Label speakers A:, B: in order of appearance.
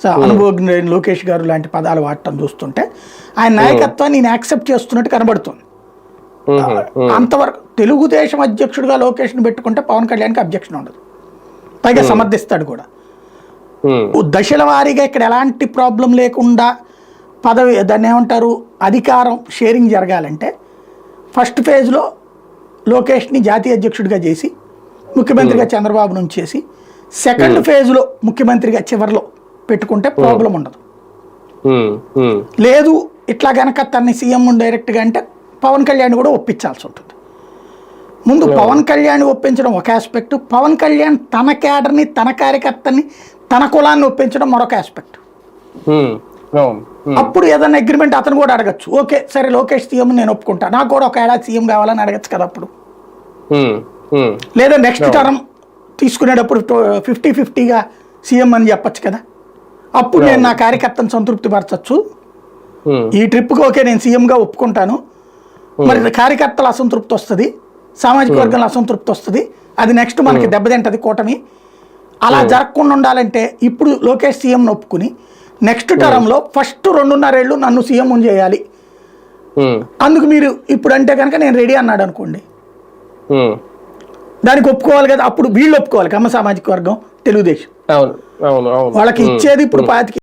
A: స- అనుభవజ్ఞులైన లోకేష్ గారు లాంటి పదాలు వాడటం చూస్తుంటే ఆయన నాయకత్వాన్ని నేను యాక్సెప్ట్ చేస్తున్నట్టు కనబడుతుంది.
B: ఉ,
A: అంతవరకు తెలుగుదేశం అధ్యక్షుడిగా లోకేష్ని పెట్టుకుంటే పవన్ కళ్యాణ్కి అబ్జెక్షన్ ఉండదు. పైగా సమర్థిస్తాడు కూడా. దశల వారీగా ఇక్కడ ఎలాంటి ప్రాబ్లం లేకుండా పదవి దాన్ని ఏమంటారు అధికారం షేరింగ్ జరగాలంటే ఫస్ట్ ఫేజ్లో లోకేష్ని జాతీయ అధ్యక్షుడిగా చేసి ముఖ్యమంత్రిగా చంద్రబాబు నుంచి చేసి సెకండ్ ఫేజ్లో ముఖ్యమంత్రిగా చివరిలో పెట్టుకుంటే ప్రాబ్లం ఉండదు. లేదు ఇట్లా గనక తన్ని సీఎం డైరెక్ట్గా అంటే పవన్ కళ్యాణ్ కూడా ఒప్పించాల్సి ఉంటుంది. ముందు పవన్ కళ్యాణ్ ఒప్పించడం ఒక ఆస్పెక్ట్ పవన్ కళ్యాణ్ తన క్యాడర్ని తన కార్యకర్తని తన కులాన్ని ఒప్పించడం మరొక ఆస్పెక్ట్. అప్పుడు ఏదైనా అగ్రిమెంట్ అతను కూడా అడగచ్చు. ఓకే సరే లోకేష్ సీఎం నేను ఒప్పుకుంటా. నాకు కూడా ఒక ఏడాది సీఎం కావాలని అడగచ్చు కదా అప్పుడు. లేదా నెక్స్ట్ టర్మ్ తీసుకునేటప్పుడు ఫిఫ్టీ ఫిఫ్టీగా సీఎం అని చెప్పొచ్చు కదా. అప్పుడు నేను నా కార్యకర్తను సంతృప్తి పరచచ్చు ఈ ట్రిప్కి ఓకే నేను సీఎంగా ఒప్పుకుంటాను. మరి కార్యకర్తల అసంతృప్తి వస్తుంది సామాజిక వర్గంలో అసంతృప్తి వస్తుంది. అది నెక్స్ట్ మనకి దెబ్బతింటది కూటమి. అలా జరగకుండా ఉండాలంటే ఇప్పుడు లోకేష్ సీఎంను ఒప్పుకుని నెక్స్ట్ టర్మ్లో ఫస్ట్ రెండున్నరేళ్ళు నన్ను సీఎం చేయాలి. అందుకు మీరు ఇప్పుడు అంటే కనుక నేను రెడీ అన్నాడు అనుకోండి. దానికి ఒప్పుకోవాలి కదా అప్పుడు వీళ్ళు ఒప్పుకోవాలి కమ్మ సామాజిక వర్గం తెలుగుదేశం.
B: అవును.
A: వాళ్ళకి ఇచ్చేది ఇప్పుడు పాతికి